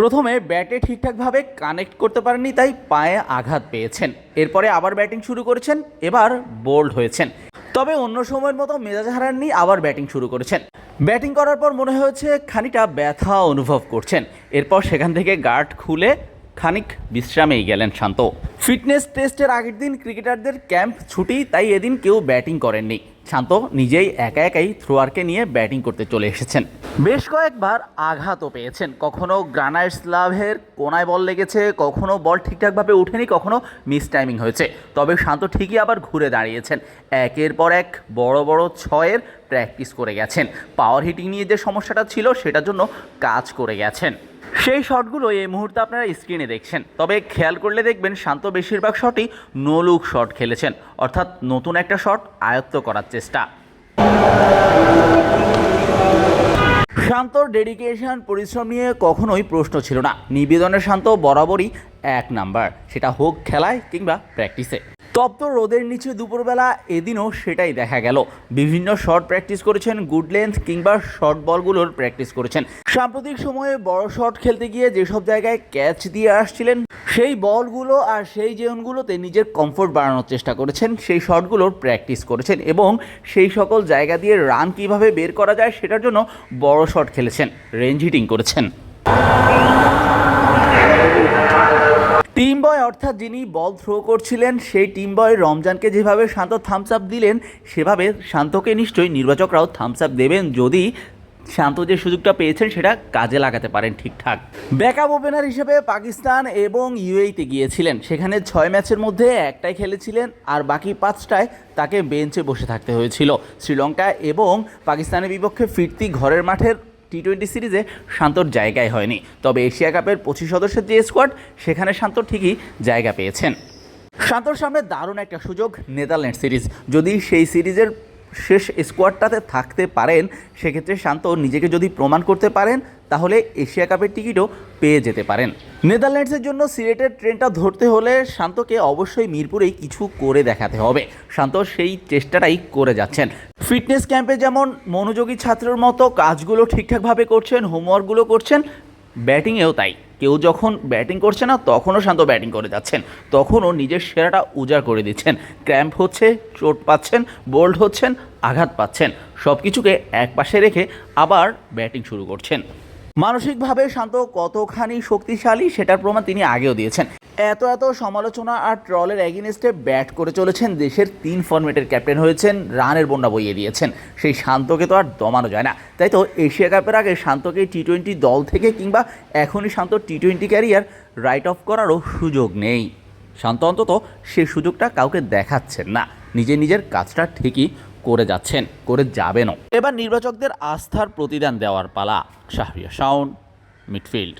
প্রথমে ব্যাটে ঠিকঠাকভাবে কানেক্ট করতে পারেননি, তাই পায়ে আঘাত পেয়েছেন। এরপরে আবার ব্যাটিং শুরু করেছেন, এবার বোল্ড হয়েছেন। তবে অন্য সময়ের মতো মেজাজ হারাননি, আবার ব্যাটিং শুরু করেছেন। ব্যাটিং করার পর মনে হয়েছে খানিকটা ব্যথা অনুভব করছেন। এরপর সেখান থেকে গার্ড খুলে খানিক বিশ্রামেই গেলেন শান্ত। ফিটনেস টেস্টের আগের দিন ক্রিকেটারদের ক্যাম্প ছুটি, তাই এদিন কেউ ব্যাটিং করেননি। শান্ত নিজেই একা একাই থ্রোয়ারকে নিয়ে ব্যাটিং করতে চলে এসেছেন। বেশ কয়েকবার আঘাতও পেয়েছেন। কখনো গ্রানাইট স্লাভের কোনায় বল লেগেছে, কখনো বল ঠিকঠাকভাবে ওঠেনি, কখনো মিস টাইমিং হয়েছে। তবে শান্ত ঠিকই আবার ঘুরে দাঁড়িয়েছেন। একের পর এক বড় বড় ছয়ের প্র্যাকটিস করে গেছেন। পাওয়ার হিটিং নিয়ে যে সমস্যাটা ছিল, সেটার জন্য কাজ করে গেছেন। সেই শটগুলো এই মুহূর্তে আপনারা স্ক্রিনে দেখছেন। তবে খেয়াল করলে দেখবেন, শান্ত বেশিরভাগ শটই নো লুক শট খেলেছেন। অর্থাৎ নতুন একটা শট আয়ত্ত করার চেষ্টা। শান্তর ডেডিকেশন, পরিশ্রম নিয়ে কখনোই প্রশ্ন ছিল না। নিবেদনে শান্ত বরাবরই এক নাম্বার। সেটা হোক খেলায় কিংবা প্র্যাকটিসে তপ্ত রোদের নিচে দুপুরবেলা এদিনও সেটাই দেখা গেল। বিভিন্ন শর্ট প্র্যাকটিস করেছেন গুড লেন্থ কিংবা শর্ট বলগুলোর প্র্যাকটিস করেছেন। সাম্প্রতিক সময়ে বড় শট খেলতে গিয়ে যেসব জায়গায় ক্যাচ দিয়ে আসছিলেন সেই বলগুলো আর সেই জোনগুলোতে নিজের কমফোর্ট বাড়ানোর চেষ্টা করেছেন, সেই শটগুলোর প্র্যাকটিস করেছেন এবং সেই সকল জায়গা দিয়ে রান কীভাবে বের করা যায় সেটার জন্য বড় শট খেলেছেন রেঞ্জ হিটিং করেছেন। টিম বয় অর্থাৎ যিনি বল থ্রো করছিলেন, সেই টিম বয় রমজানকে যেভাবে শান্ত থামস আপ দিলেন, সেভাবে শান্তকে নিশ্চয়ই নির্বাচকরাও থামস আপ দেবেন যদি শান্ত যে সুযোগটা পেয়েছেন সেটা কাজে লাগাতে পারেন ঠিকঠাক। ব্যাকআপ ওপেনার হিসেবে পাকিস্তান এবং ইউএইতে গিয়েছিলেন। সেখানে ছয় ম্যাচের মধ্যে একটাই খেলেছিলেন আর বাকি পাঁচটায় তাকে বেঞ্চে বসে থাকতে হয়েছিল। শ্রীলঙ্কা এবং পাকিস্তানের বিপক্ষে ফিরতি ঘরের মাঠের টি টোয়েন্টি সিরিজে শান্তর জায়গায় হয়নি। তবে এশিয়া কাপের পঁচিশ সদস্যের যে স্কোয়াড, সেখানে শান্ত ঠিকই জায়গা পেয়েছেন। শান্তর সামনে দারুণ একটা সুযোগ নেদারল্যান্ড সিরিজ। যদি সেই সিরিজের শেষ স্কোয়াডটাতে থাকতে পারেন, সেক্ষেত্রে শান্ত নিজেকে যদি প্রমাণ করতে পারেন, তাহলে এশিয়া কাপের টিকিটও পেয়ে যেতে পারেন। নেদারল্যান্ডসের জন্য সিলেটের ট্রেনটা ধরতে হলে শান্তকে অবশ্যই মিরপুরেই কিছু করে দেখাতে হবে। শান্ত সেই চেষ্টাটাই করে যাচ্ছেন। ফিটনেস ক্যাম্পে যেমন মনোযোগী ছাত্রের মতো কাজগুলো ঠিকঠাকভাবে করছেন হোমওয়ার্কগুলো করছেন ব্যাটিংয়েও তাই। কেউ যখন ব্যাটিং করছে না, তখনও শান্ত ব্যাটিং করে যাচ্ছেন। তখনও নিজের সেরাটা উজাড় করে দিচ্ছেন। ক্র্যাম্প হচ্ছে, চোট পাচ্ছেন বোল্ড হচ্ছেন, আঘাত পাচ্ছেন। সব কিছুকে এক পাশে রেখে আবার ব্যাটিং শুরু করছেন। মানসিকভাবে শান্ত কতখানি শক্তিশালী, সেটার প্রমাণ তিনি আগেও দিয়েছেন। এত এত সমালোচনা আর ট্রলের এগেনিস্টে ব্যাট করে চলেছেন দেশের তিন ফরম্যাটের ক্যাপ্টেন হয়েছেন, রানের বন্যা বইয়ে দিয়েছেন। সেই শান্তকে তো আর দমানো যায় না। তাই তো এশিয়া কাপের আগে শান্তকে টি টোয়েন্টি দল থেকে কিংবা এখনই Shanto T twenty career right off করারও সুযোগ নেই। শান্ত অন্তত সে সুযোগটা কাউকে দেখাচ্ছেন না। নিজে নিজের কাজটা ঠিকই করে যাচ্ছেন, করে যাবেনও। এবার নির্বাচকদের আস্থার প্রতিদান দেওয়ার পালা। শাহরিয়া শাওন মিডফিল্ড